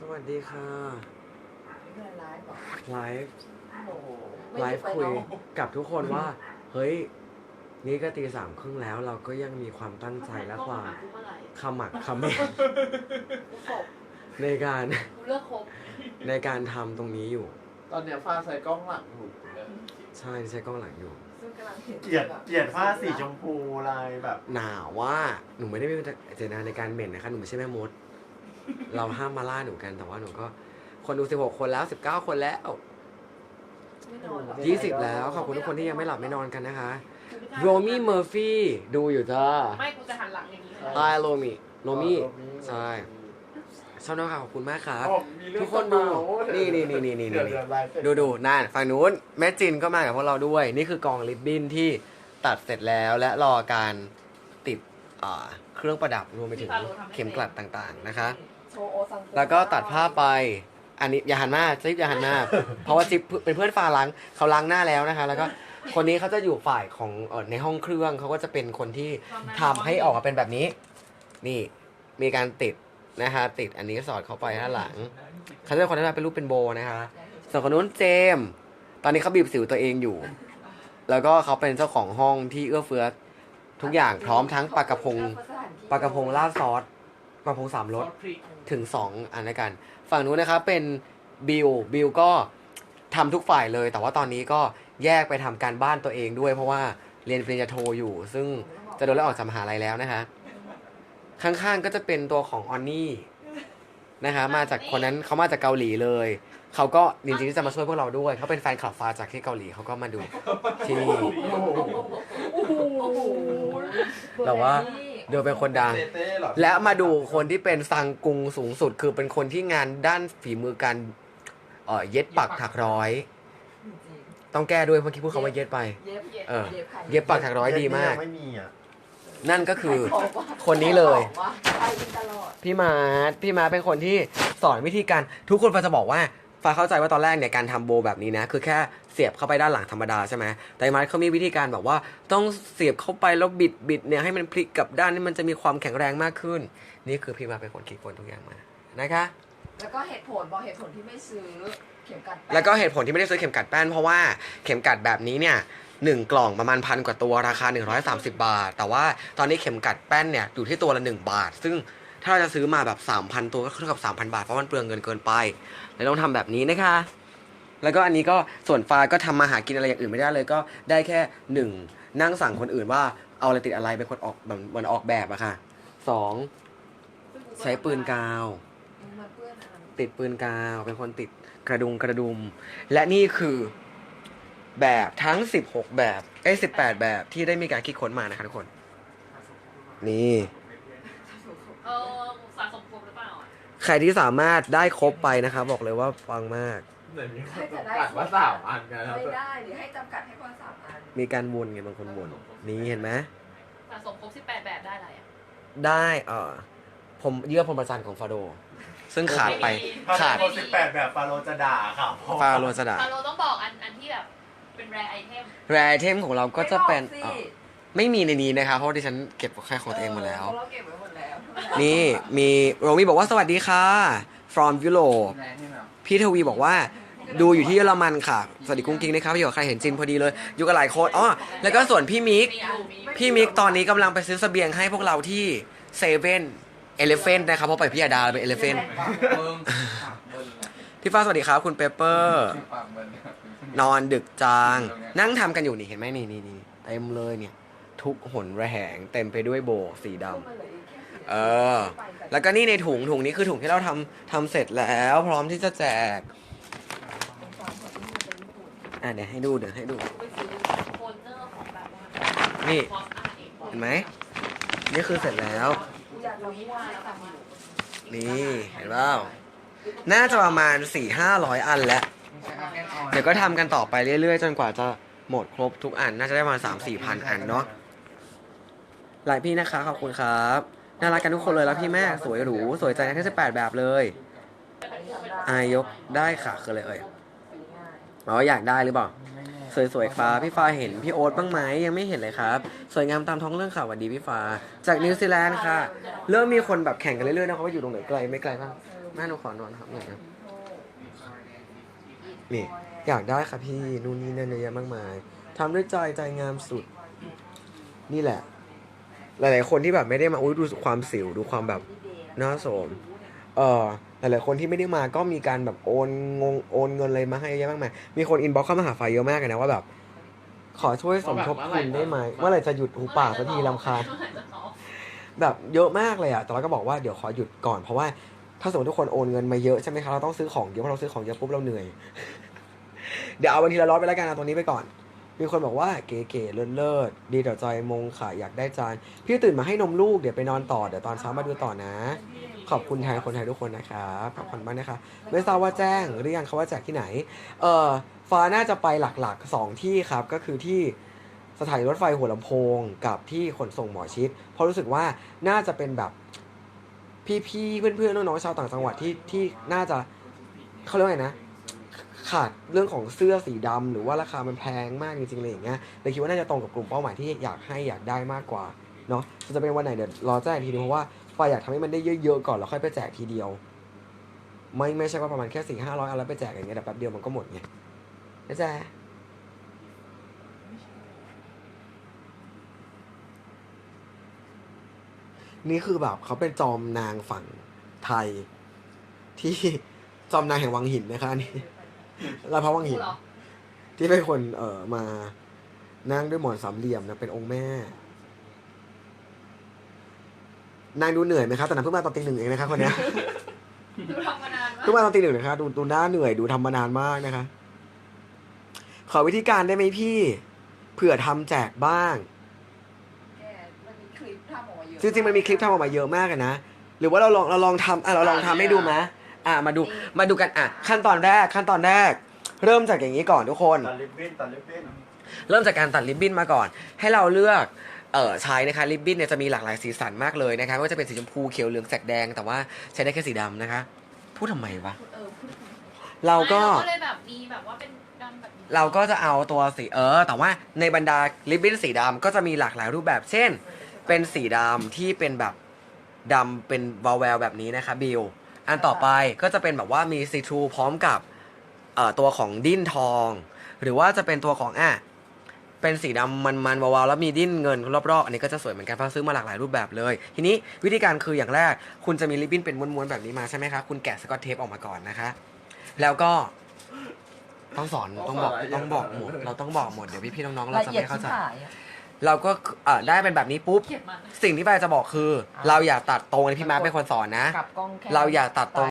สวัสดีค่ะเพื่อนไลฟ์บอกไลฟ์โอ้โหไลฟ์คุยกับทุกคนว่า เฮ้ย นี่ก็ตีสามครึ่งแล้ว เราก็ยังมีความตั้งใจและความขมักเขม้นกูตกในการกูเลิกคบในการทำตรงนี้อยู่ ตอนเนี้ยฟ้าใส่กล้องหลังอยู่เนี่ยใช่ใช้กล้องหลังอยู่ ซึ่งกำลังเห็นเกลียดเกลียดผ้าสีชมพูลายแบบ หนาวว่าหนูไม่ได้มีเจตนาในการเหม็นนะคะหนูไม่ใช่แม่มด เราห้ามมาล่าหนูกันแต่ว่าหนูก็ คนดู16คนแล้ว19คนแล้วไม่นอนหรอก20แล้วขอบคุณทุกคนที่ยังไม่หลับไม่นอนกันนะคะโรมี่เมอร์ฟี่ดูอยู่จ้าไม่กูจะหันหลังอย่างนี้เลยตายโรมี่โรมี่ใช่ชอบน้องค่ะขอบคุณมากครับผมมีเรื่องทุกคนดูจะเมานี่นี่นี่นี่นี่เดี๋ยวเดี๋ยวไลฟ์เสร็จดูดูนั่นฝั่งนู้นแม่จินก็มากับพวกเราด้วย นี่คือกองริบบิ้นที่ตัดเสร็จแล้วและรอการติดอ่าเครื่องประดับรวมไปถึงเข็มกลัดต่างๆนะคะโชว์โอซัง แล้วก็ตัดผ้าไป อันนี้อย่าหันหน้าจิ๊บอย่าหันหน้า เพราะว่าจิ๊บเป็นเพื่อนฟาล้างเขาล้างหน้าแล้วนะคะ แล้วก็คนนี้เขาจะอยู่ฝ่ายของเอ่อในห้องเครื่องเขาก็จะเป็นคนที่ทำให้ออกมาเป็นแบบนี้ นี่มีการติดนะคะติดอันนี้สอดเข้าไปด้านหลังเขาจะเป็นคนที่เป็นรูปเป็นโบนะคะส่วนคนนู้นเจมส์ตอนนี้เขาบีบสิวตัวเองอยู่ แล้วก็เขาเป็นเจ้าของห้องที่เอื้อเฟื้อทุกอย่างพร้อมทั้งปลากระพงปลากระพงราดซอส ปลากระพงสามรสถึง 2 อันด้วยกัน ฝั่งนู้นนะครับเป็นบิลบิลก็ทำทุกฝ่ายเลย แต่ว่าตอนนี้ก็แยกไปทำการบ้านตัวเองด้วย เพราะว่าเรียนปริญญาโทอยู่ ซึ่งจะโดนไล่ออกจากมหาลัยแล้วนะคะข้างๆก็จะเป็นตัวของออนนี่นะคะมาจากคนนั้นเขามาจากเกาหลีเลยเขาก็จริงๆจะมาช่วยพวกเราด้วยเขาเป็นแฟนคลับฟ้าจากที่เกาหลีเขาก็มาดูที่นี่โอ้โหแต่ว่า ดูเป็นคนดัง เต้เต้เหรอและมาดูคนที่เป็นซังกุงสูงสุด คือเป็นคนที่งานด้านฝีมือการเอ่อเย็ดปักถักร้อย ต้องแก้ด้วยเมื่อกี้พูดคำว่าเย็ดไป เย็บเออ เย็บค่ะเย็บปักถักร้อยดีมากไม่มีอะนั่นก็คือบอกว่าคนนี้เลยบอกว่าไปตลอดพี่มาร์ทพี่มาร์ทเป็นคนที่สอนวิธีการ ทุกคนฟ้าจะบอกว่าฟ้าเข้าใจว่าตอนแรกเนี่ยการทำโบแบบนี้นะคือแค่เสียบเข้าไปด้านหลังธรรมดาใช่ไหมแต่มาร์ทเขามีวิธีการแบบว่าต้องเสียบเข้าไปแล้วบิดบิดเนี่ยให้มันพลิกกลับด้านนี่มันจะมีความแข็งแรงมากขึ้น นี่คือพี่มาร์ทเป็นคนคิดคนทุกอย่างมานะคะ แล้วก็เหตุผลบอกเหตุผลที่ไม่ซื้อเข็มกัดป้งแล้วก็เหตุผลที่ไม่ได้ซื้อเข็มกัดแป้นเพราะว่าเข็มกัดแบบนี้เนี่ยหนึ่งกล่องประมาณพันกว่าตัวราคา 130 บาท แต่ว่าตอนนี้เข็มกัดแป้นเนี่ยอยู่ที่ตัวละ 1 บาท ซึ่ง ถ้าจะซื้อมาแบบ 3,000 ตัวก็เท่ากับ 3,000 บาท เพราะมันเปลืองเงินเกินไปเลยต้องทำแบบนี้นะคะ แล้วก็อันนี้ก็ส่วนฟ้าก็ทำมาหากินอะไรอย่างอื่นไม่ได้เลยก็ได้แค่หนึ่งนั่งสั่งคนอื่นว่าเอาอะไรติดอะไรเป็นคนออกแบบมันออกแบบอะค่ะสองใช้ปืนกาว ติดปืนกาว เป็นคนติดกระดุมกระดุม และนี่คือแบบทั้ง 16 แบบเอ้18 แบบที่ได้มีการคิดค้นมานะคะทุกคน นี่ เออสะสมครบหรือเปล่าอะ ใครที่สามารถได้ครบไปนะคะบอกเลยว่าฟังมาก ไหนมีคนตัดว่าสามอันกันแล้วไม่ได้หรือให้จำกัดให้คนสามอันมีการวนไงบางคนวนนี่เห็นไหมสะสมครบ18 แบบได้อะไรอะได้เอ่อผมเยื่อพรหมจันทร์ของฟาโด ซึ่งขาดไปถ้าขาดโพสิบแปดแบบฟาโรห์จะด่าค่ะพ่อฟาโรสดา ฟาโลต้องบอกอันอันที่แบบเป็นแรไอเทมแรไอเทมของเราก็จะเป็นไม่บเอ่อกอสิไม่มีในนี้นะคะเพราะว่าดิฉันเก็บแค่ของตัวเองหมดแล้วเออเราเก็บไว้หมดแล้ว นี่มีโรมี่บอกว่าสวัสดีค่ะ from Europe พี่ทวีบอกว่าดูอยู่ที่เยอรมันค่ะ สวัสดีกุ้งกิ้งนะครับอยู่กับใครเห็นจินพอดีเลย อยู่กับหลายคนอ๋อแล้วก็ส่วนพี่มิกมีอยู่มีพี่มิกตอนนี้กำลังไปซื้อเสบียงให้พวกเราที่เซเว่นเอเลเฟนนะครับเพราะไปพี่อาดาเป็นเอเลเฟนพี่ฟ้าสวัสดีครับคุณเปเปอร์ นอนดึกจัง นั่งทำกันอยู่นี่เห็นไหมนี่นี่นี่เต็มเลยเนี่ย ทุกหนระแหงเต็มไปด้วยโบสีดำ เออ แล้วก็นี่ในถุงถุงนี้คือถุงที่เราทำทำเสร็จแล้ว พร้อมที่จะแจก อะเดี๋ยวให้ดูเดี๋ยวให้ดู ไปซื้อโพสเนอร์ของแบบว่านี่ คอสอาร์เองเห็นไหม นี่คือเสร็จแล้ว อยากรู้ว่าแล้วทำอยู่นี่เห็นเปล่าน่าจะประมาณสี่ห้าร้อยอันแล้วเดี๋ยวก็ทำกันต่อไปเรื่อยๆ จนกว่าจะหมดครบทุกอัน น่าจะได้ประมาณสามสี่พันอันเนาะหลายพี่นะคะ ขอบคุณครับ น่ารักกันทุกคนเลยแล้วพี่แม่สวยหรูสวยใจทั้งสิบแปดแบบเลยอายกได้ค่ะคืออะไรเอ่ยสีง่าอ๋ออยากได้หรือเปล่าสวยๆครับพี่ฟ้าเห็นพี่โอ๊ตบ้างไหมยังไม่เห็นเลยครับ สวยงามตามท้องเรื่องข่าวสวัสดีพี่ฟ้า จากนิวซีแลนด์ค่ะ เริ่มมีคนแบบแข่งกันเรื่อยๆนะครับว่าอยู่ตรงไหนไกลไม่ไกลบ้างแม่หนูขอนอนครับหน่อยนะนี่อยากได้ค่ะพี่นู่นนี่นั่นเยอะแยะมากมายทำด้วยใจใจงามสุด นี่แหละ หลายๆคนที่แบบไม่ได้มาอุ้ยดูความสิวดูความแบบน่าโสมเออหลายๆคนที่ไม่ได้มาก็มีการแบบโอนงงโอนเงินอะไรมาให้เยอะแยะมากมายมีคนอินบ็อกเข้ามาหาไฟเยอะมากเลยนะว่าแบบ ขอช่วยสมทบทุนได้ไหมเมื่อไหร่จะหยุดหูป่ากสักทีรำคาญเมื่อไหร่จะท้องแบบเยอะมากเลยอะแต่เราก็บอกว่าเดี๋ยวขอหยุดก่อนเพราะว่าถ้าสมมติทุกคนโอนเงินมาเยอะใช่ไหมครับเราต้องซื้อของเยอะพอเราซื้อของเยอะปุ๊บเราเหนื่อย เดี๋ยวเอาวันทีละร้อยไปแล้วกันนะตรงนี้ไปก่อน มีคนบอกว่าเก๋ๆเลิศเลิศดีต่อใจมงค่ะอยากได้จานพี่ตื่นมาให้นมลูกเดี๋ยวไปนอนต่อเดี๋ยวตอนเช้ามาดูต่อนะ ขอบคุณแทนคนไทยทุกคนนะครับขอบคุณมากนะคะไม่ทราบว่าแจ้งหรือยังเขาว่าแจกที่ไหน เอ่อฟ้าน่าจะไปหลักๆสองที่ครับก็คือที่สถานีรถไฟหัวลำโพงกับที่ขนส่งหมอชิด เพราะรู้สึกว่าน่าจะเป็นแบบพี่ๆเพื่อนๆน้องๆชาวต่างจังหวัดที่ที่น่าจะเขาเรียกว่าไงนะ ขาดเรื่องของเสื้อสีดำหรือว่าราคามันแพงมากจริงๆเลยอย่างเงี้ยเลยคิดว่าน่าจะตรงกับกลุ่มเป้าหมายที่อยากให้อยากได้มากกว่าเนาะจะเป็นวันไหนเดี๋ยวรอแจ้งอีกทีนึงเพราะว่าไฟอยากทำให้มันได้เยอะๆก่อนแล้วค่อยไปแจกทีเดียว ไม่ไม่ใช่ว่าประมาณแค่สี่ห้าร้อยอันแล้วไปแจกอย่างเงี้ยแต่แป๊บเดียวมันก็หมดไงนะจ๊ะนี่คือแบบเขาเป็นจอมนางฝั่งไทย ที่จอมนางแห่งวังหินนะคะอัน นี่เราพระวังหินเหรอที่เป็นคนเอ่อมานั่งด้วยหมอนสามเหลี่ยมนะเป็นองค์แม่ นางดูเหนื่อยไหมครับแต่นางเพิ่งมาตอนตีหนึ่งเองนะคะคนเนี้ยดูทำมานานมากเพิ่งมาตอนตีหนึ่งนะคะดูดูหน้าเหนื่อยดูทำมานานมากนะคะ ขอวิธีการได้ไหมพี่เผื่อทำแจกบ้าง แกมันมีคลิปทำออกมาเยอะจริงๆมันมีคลิปทำออกมาเยอะมากเลยนะ หรือว่าเราลองเราลองทำอะเราลองทำให้ดูไหม อะมาดูมาดูกันอะขั้นตอนแรกขั้นตอนแรก เริ่มจากอย่างนี้ก่อนทุกคน ตัดลิบบิ้นตัดลิบบิ้นเริ่มจากการตัดริบบิ้นมาก่อน ให้เราเลือกเออใช้นะคะริบบิ้นเนี่ยจะมีหลากหลายสีสันมากเลยนะคะไม่ว่าจะเป็นสีชมพูเขียวเหลืองแสกแดง แต่ว่าใช้ได้แค่สีดำนะคะ พูดทำไมวะ เออพูดเราก็ ไม่เราก็เลยแบบมีแบบว่าเป็นดำแบบนี้เราก็จะเอาตัวสีเออ แต่ว่าในบรรดาริบบิ้นสีดำก็จะมีหลากหลายรูปแบบ เช่น เป็นสีดำที่เป็นแบบดำเป็นวาวแววแบบนี้นะคะบิล อันต่อไปก็จะเป็นแบบว่ามีซีทรูพร้อมกับเอ่อตัวของดิ้นทอง หรือว่าจะเป็นตัวของอะเป็นสีดำมันๆวาวๆแล้วมีดิ้นเงินรอบๆ อันนี้ก็จะสวยเหมือนกันเพราะซื้อมาหลากหลายรูปแบบเลย ทีนี้วิธีการคืออย่างแรก คุณจะมีริบบิ้นเป็นม้วนๆแบบนี้มาใช่ไหมคะคุณแกะสกอตเทปออกมาก่อนนะคะ แล้วก็ต้องสอนต้องบอกต้องบอกหมด เราต้องบอกหมดเดี๋ยวพี่ๆน้องๆเราจะไม่เข้าใจ เราก็เอ่อได้เป็นแบบนี้ปุ๊บ เขียนมันสิ่งที่ไปจะบอกคือ เราอย่าตัดตรงอันนี้พี่มาร์คเป็นคนสอนนะ กลับกล้องแค่ เราอย่าตัดตรง